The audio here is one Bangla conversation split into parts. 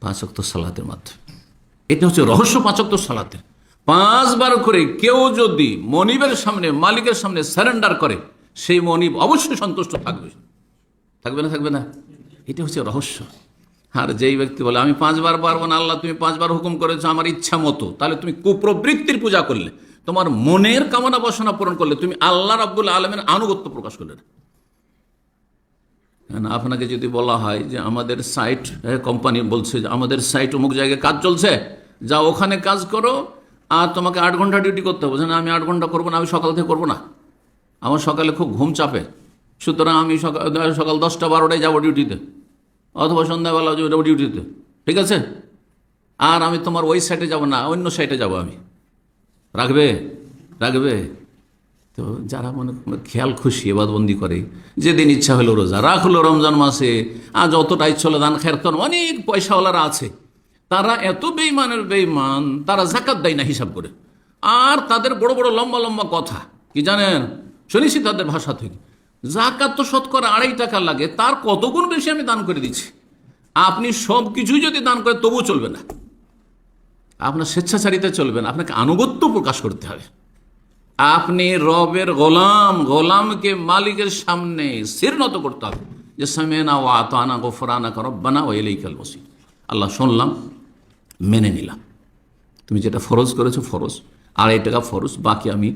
পাঁচক্ত সালাতের মাধ্যমে। এটা হচ্ছে রহস্য পাঁচক্ত সালাতের। পাঁচবার করে কেউ যদি মনিবের সামনে, মালিকের সামনে সারেন্ডার করে, সেই মনিব অবশ্যই সন্তুষ্ট থাকবে। থাকবে না থাকবে না? এটা হচ্ছে রহস্য। আর যেই ব্যক্তি বলে, আমি পাঁচবার পারব না, আল্লাহ তুমি পাঁচবার হুকুম করেছ, আমার ইচ্ছা মতো। তাহলে তুমি কুপ্রবৃত্তির পূজা করলে। তোমার মনের কামনা বাসনা পূরণ করলে, তুমি আল্লাহ রাব্বুল আলমের আনুগত্য প্রকাশ করলে না। আপনাকে যদি বলা হয় যে আমাদের সাইট কোম্পানি বলছে যে আমাদের সাইট অমুক জায়গায় কাজ চলছে যা ওখানে কাজ করো, আর তোমাকে আট ঘণ্টা ডিউটি করতে হবে। না, আমি আট ঘণ্টা করব না, আমি সকাল থেকে করব না। আমার সকালে খুব ঘুম চাপে। সুতরাং আমি সকাল সকাল দশটা, বারোটায় যাব ডিউটিতে অথবা সন্ধ্যাবেলা যাব ডিউটিতে ঠিক আছে? আর আমি তোমার ওই সাইডে যাব না, অন্য সাইডে যাব আমি। রাখবে? রাখবে? তো যারা মনে খেয়াল খুশি, এবাদবন্দি করে, যেদিন ইচ্ছা হলো রোজা রাখল, রমজান মাসে আজ অতটা ইচ্ছা হলো দান খের করেন অনেক পয়সাওয়ালারা আছে। তারা এত বেইমানের বেইমান তারা জাকাত দেয় না হিসাব করে। আর তাদের বড় বড় লম্বা লম্বা কথা, কি জানেন? শুনেছি তাদের ভাষা থেকে। জাকাত তো শতকরা আড়াই টাকা লাগে, তার কতগুণ বেশি আমি দান করে দিচ্ছি? আপনি সব কিছুই যদি দান করে তবুও চলবে না। আপনার স্বেচ্ছাচারিতা চলবে না, আপনাকে আনুগত্য প্রকাশ করতে হবে। আপনি রবের গোলাম, গোলামকে মালিকের সামনে সির নত করতে হবে। যে সামেনা ও আতানা গোফরানা করব্বানা ও এলেইকাল বসি আল্লাহ শুনলাম, মেনে নিলাম। তুমি যেটা ফরজ করেছ, ফরজ। আড়াই টাকা ফরজ, বাকি আমি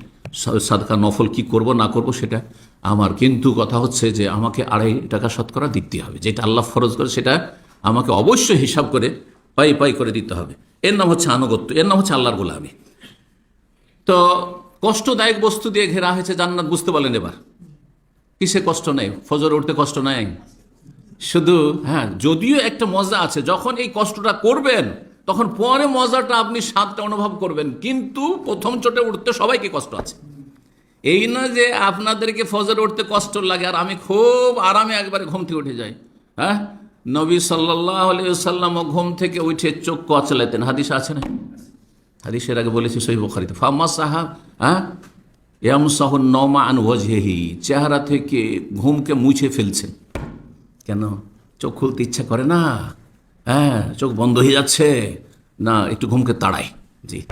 সাদকা নফল কি করব, না করব সেটা আমার। কিন্তু কথা হচ্ছে যে আমাকে আড়াই টাকা শতকরা দিতে হবে। যেটা আল্লাহ ফরজ করে সেটা আমাকে অবশ্যই হিসাব করে পাই পাই করে দিতে হবে। এর নাম হচ্ছে আনুগত্য, এর নাম হচ্ছে আল্লাহর গোলামি। তো কষ্টদায়ক বস্তু দিয়ে ঘেরা হয়েছে জান্নাত বুঝতে পারলেন এবার। কিসে কষ্ট নেই? ফজর উঠতে কষ্ট নেই? শুধু হ্যাঁ যদিও একটা মজা আছে, যখন এই কষ্টটা করবেন, তখন পরে মজাটা আপনি স্বাদটা অনুভব করবেন, কিন্তু প্রথম চোটে উঠতে সবাইকে কষ্ট আছে। এই না যে আপনাদেরকে ফজর উঠতে কষ্ট লাগে, আর আমি খুব আরামে একবারে ঘুম থেকে উঠে যাই। হ্যাঁ? নবী সাল্লাহ সাল্লাম ঘুম থেকে উঠে চোখ কচলাতেন। হাদিস আছে না? হাদিসের আগে বলেছি সহি বখারিতে ফাম্মা সাহা হ্যাঁ এম সাহ নমা আন ওয়াজহেহি, চেহারা থেকে ঘুমকে মুছে ফেলছেন কেন? চোখ খুলতে ইচ্ছা করে না। হ্যাঁ চোখ বন্ধ হয়ে যাচ্ছে। না, একটু ঘুমকে তাড়াই জি।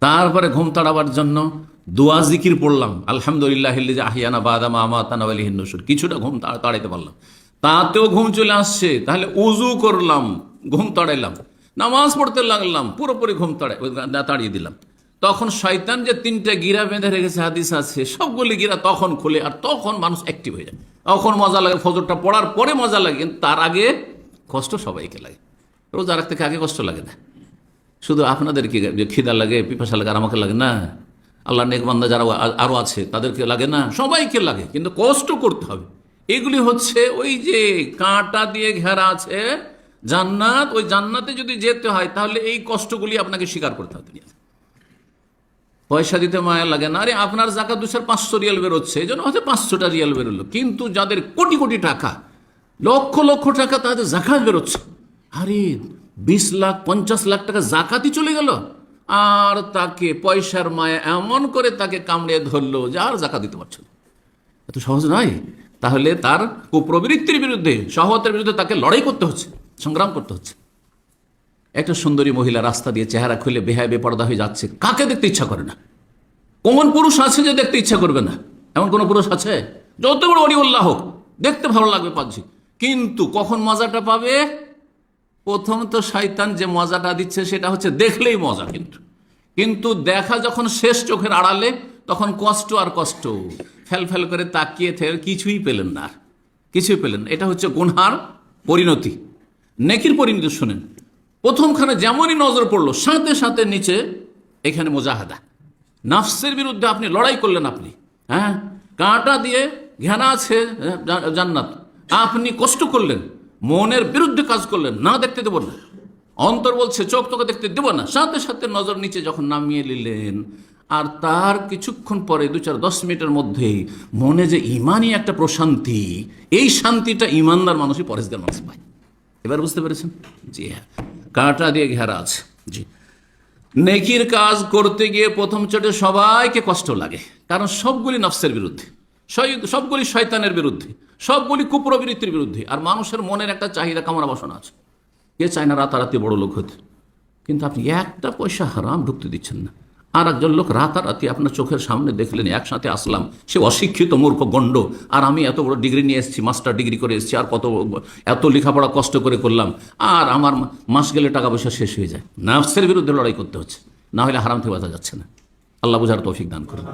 তারপরে ঘুম তাড়াবার জন্য দোয়া, জিকির পড়লাম। আলহামদুলিল্লাহ আহিয়ানা বাদামা আমা তানাবালি হিন্দুসুর কিছুটা ঘুম তাড়া- তাড়াইতে পারলাম। তাতেও ঘুম চলে আসছে। তাহলে উজু করলাম, ঘুম তাড়াইলাম। নামাজ পড়তে লাগলাম, পুরোপুরি ঘুম তাড়িয়ে দিলাম। তখন শয়তান যে তিনটা গিরা বেঁধে রেখেছে, হাদিস আছে, সবগুলি গিরা তখন খুলে আর তখন মানুষ অ্যাক্টিভ হয়ে যায়। তখন মজা লাগে, ফজরটা পড়ার পরে মজা লাগে তার আগে কষ্ট সবাইকে লাগে। রোজা রাখতে আগে কষ্ট লাগে না? শুধু আপনাদেরকে যে খিদা লাগে, পিপাসা লাগে, আর আমাকে লাগে না। আল্লাহ নেকবান্দা যারা আরও আছে, তাদেরকে লাগে না, সবাইকে লাগে, কিন্তু কষ্ট করতে হবে। এগুলি হচ্ছে ওই যে কাঁটা দিয়ে ঘেরা আছে জান্নাত, ওই জান্নাতে যদি যেতে হয়, তাহলে এই কষ্টগুলি আপনাকে স্বীকার করতে হবে। পয়সা দিতে মায়া লাগে না। আরে, আপনার জাকাত দুশোর পাঁচশো রিয়াল বেরোচ্ছে, এই জন্য হয়তো পাঁচশোটা রিয়াল বেরোলো। কিন্তু যাদের কোটি কোটি টাকা, লক্ষ লক্ষ টাকা তাদের জাকাত বেরোচ্ছে। আরে, বিশ লাখ, পঞ্চাশ লাখ টাকা জাকাতই চলে গেল। আর তাকে পয়সার মায়া এমন করে তাকে কামড়ে ধরলো যে আর জাকাত দিতে পারছে এত সহজ নয়? তাহলে তার কুপ্রবৃত্তির বিরুদ্ধে সহতের বিরুদ্ধে তাকে লড়াই করতে হচ্ছে। সংগ্রাম করতে হচ্ছে। একটা সুন্দরী মহিলা রাস্তা দিয়ে চেহারা খুলে বেহায়, বেপর্দা হয়ে যাচ্ছে। কাকে দেখতে ইচ্ছা করে না? কোন পুরুষ আছে যে দেখতে ইচ্ছা করবে না? এমন কোন পুরুষ আছে? যত বড় অলিউল্লাহ হোক, দেখতে ভালো লাগবে পাচ্ছি কিন্তু কখন মজাটা পাবে? প্রথম তো শয়তান যে মজাটা দিচ্ছে সেটা হচ্ছে দেখলেই মজা কিন্তু। কিন্তু দেখা যখন শেষ চোখের আড়ালে, তখন কষ্ট আর কষ্ট। ফেল ফেল করে তাকিয়ে থেকে কিছুই পেলেন না। কিছুই পেলেন। এটা হচ্ছে গুনহার পরিণতি। নেকির পরিণতি শুনেন। প্রথমখানে যেমনই নজর পড়ল সাথে সাথে নিচে এখানে মোজাহাদা। নাফসের বিরুদ্ধে আপনি লড়াই করলেন আপনি হ্যাঁ? কাঁটা দিয়ে ঘেনা আছে হ্যাঁ, জান্নাত। আপনি কষ্ট করলেন মনের বিরুদ্ধে কাজ করলেন না দেখতে দেবো না। অন্তর বলছে চোখ তোকে দেখতে দেবো না। সাথে সাথে নজর নিচে যখন নামিয়ে নিলেন আর তার কিছুক্ষণ পরে দু চার দশ মিনিটের মধ্যেই মনে যে ইমানই একটা প্রশান্তি এই শান্তিটা ইমানদার মানুষই পরেশদের মানুষ পায়। এবার বুঝতে পেরেছেন? জি হ্যাঁ। কাঁটা দিয়ে ঘেরা আছে। জি। নেকির কাজ করতে গিয়ে প্রথম চোটে সবাইকে কষ্ট লাগে, কারণ সবগুলি নফসের বিরুদ্ধে সবগুলি শয়তানের বিরুদ্ধে, সবগুলি কুপ্রবৃত্তির বিরুদ্ধে, আর মানুষের মনের একটা চাহিদা কামনা বাসনা আছে। কে চায় না রাতারাতি বড় লোক হতে? কিন্তু আপনি একটা পয়সা হারাম ঢুকতে দিচ্ছেন না। আর একজন লোক রাতারাতি আপনার চোখের সামনে দেখলেন, একসাথে আসলাম। সে অশিক্ষিত মূর্খ গণ্ড। আর আমি এত বড় ডিগ্রি নিয়ে এসেছি, মাস্টার ডিগ্রি করে এসেছি, আর কত এত লেখাপড়া কষ্ট করে করলাম। আর আমার মাস গেলে টাকা পয়সা শেষ হয়ে যায়। নার্সের বিরুদ্ধে লড়াই করতে হচ্ছে, না হলে হারাম থেকে বাঁচা যাচ্ছে না। আল্লাহ বুঝার তৌফিক দান করুন।